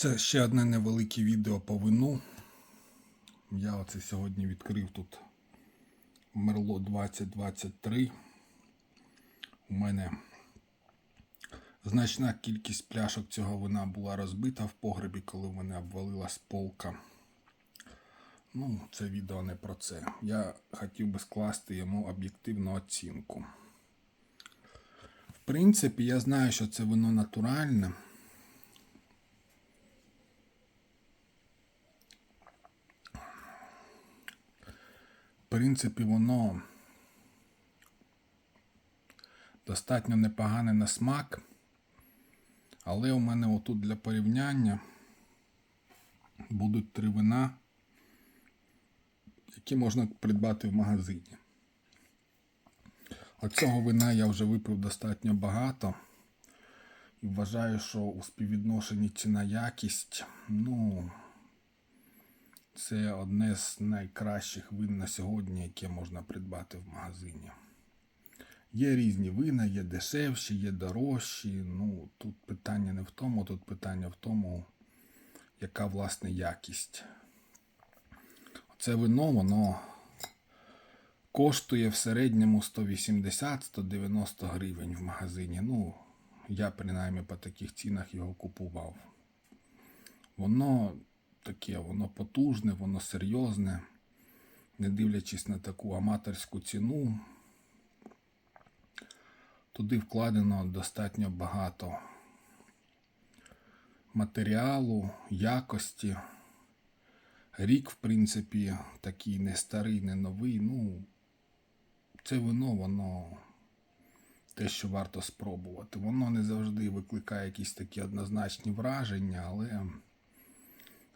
Це ще одне невелике відео по вину. Я оце сьогодні відкрив тут Мерло 2023. У мене значна кількість пляшок цього вина була розбита в погребі, коли в мене обвалилась полка. Ну, це відео не про це. Я хотів би скласти йому об'єктивну оцінку. В принципі, я знаю, що це вино натуральне. Принципі, воно достатньо непогане на смак. Але у мене отут для порівняння будуть три вина, які можна придбати в магазині. Оцього вина я вже випив достатньо багато. І вважаю, що у співвідношенні ціна якість, ну, це одне з найкращих вин на сьогодні, яке можна придбати в магазині. Є різні вина, є дешевші, є дорожчі. Ну, тут питання не в тому, тут питання в тому, яка власне якість. Це вино, воно коштує в середньому 180-190 гривень в магазині. Ну, я принаймні по таких цінах його купував. Воно таке, воно потужне, воно серйозне, не дивлячись на таку аматорську ціну. Туди вкладено достатньо багато матеріалу, якості. Рік, в принципі, такий не старий, не новий. Ну, це вино, воно те, що варто спробувати. Воно не завжди викликає якісь такі однозначні враження, але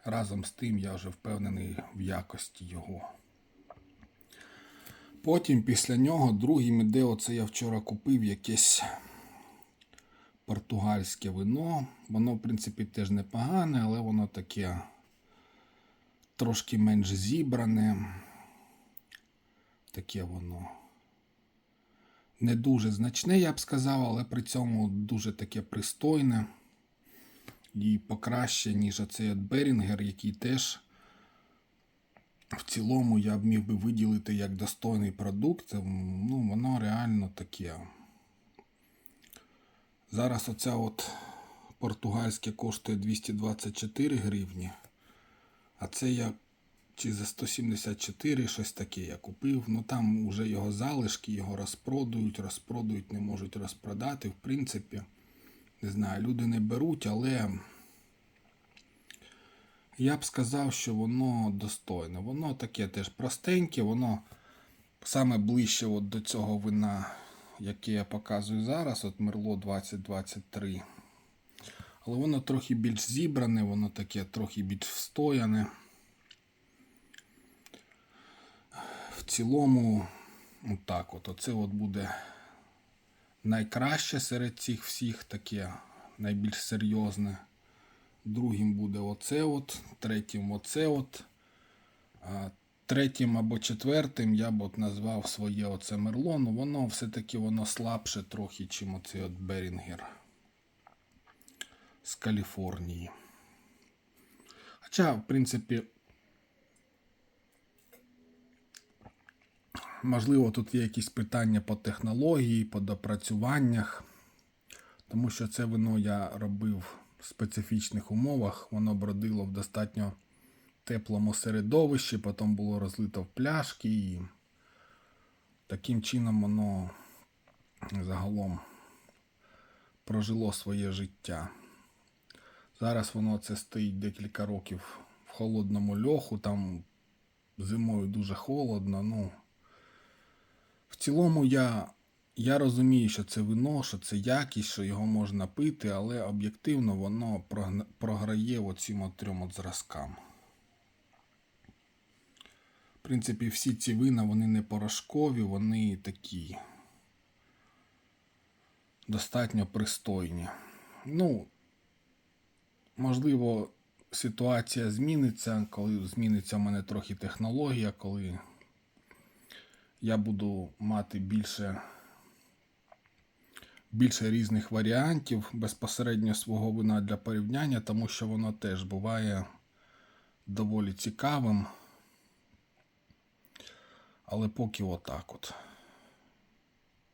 разом з тим я вже впевнений в якості його. Потім після нього другим іде, оце я вчора купив якесь португальське вино. Воно, в принципі, теж непогане, але воно таке трошки менш зібране. Таке воно не дуже значне, я б сказав, але при цьому дуже таке пристойне і покраще, ніж оцей от Берінгер, який теж в цілому я б міг би виділити як достойний продукт. Ну, воно реально таке. Зараз оця от португальське коштує 224 гривні. А це я чи за 174 щось таке я купив. Ну там вже його залишки, його розпродують, розпродують, не можуть розпродати. В принципі, не знаю, люди не беруть, але я б сказав, що воно достойне. Воно таке теж простеньке, воно саме ближче от до цього вина, яке я показую зараз, от Мерло 2023. Але воно трохи більш зібране, воно таке трохи більш встояне. В цілому, отак от, оце от буде найкраще серед цих всіх, таке найбільш серйозне. Другим буде оце от, третім оце от. Третім або четвертим я б от назвав своє оце Мерло, ну воно все-таки воно слабше трохи, чим оцей от Берінгер з Каліфорнії. Хоча, в принципі, можливо, тут є якісь питання по технології, по допрацюваннях, тому що це вино я робив в специфічних умовах, воно бродило в достатньо теплому середовищі, потім було розлито в пляшки, і таким чином воно загалом прожило своє життя. Зараз воно це стоїть декілька років в холодному льоху, там зимою дуже холодно. Ну, В цілому я я розумію, що це вино, що це якість, що його можна пити, але об'єктивно воно програє оцім от трьом от зразкам. В принципі, всі ці вина вони не порошкові, вони такі достатньо пристойні. Ну, можливо, ситуація зміниться, коли зміниться в мене трохи технологія, коли я буду мати більше більше різних варіантів безпосередньо свого вина для порівняння, тому що воно теж буває доволі цікавим. Але поки отак от.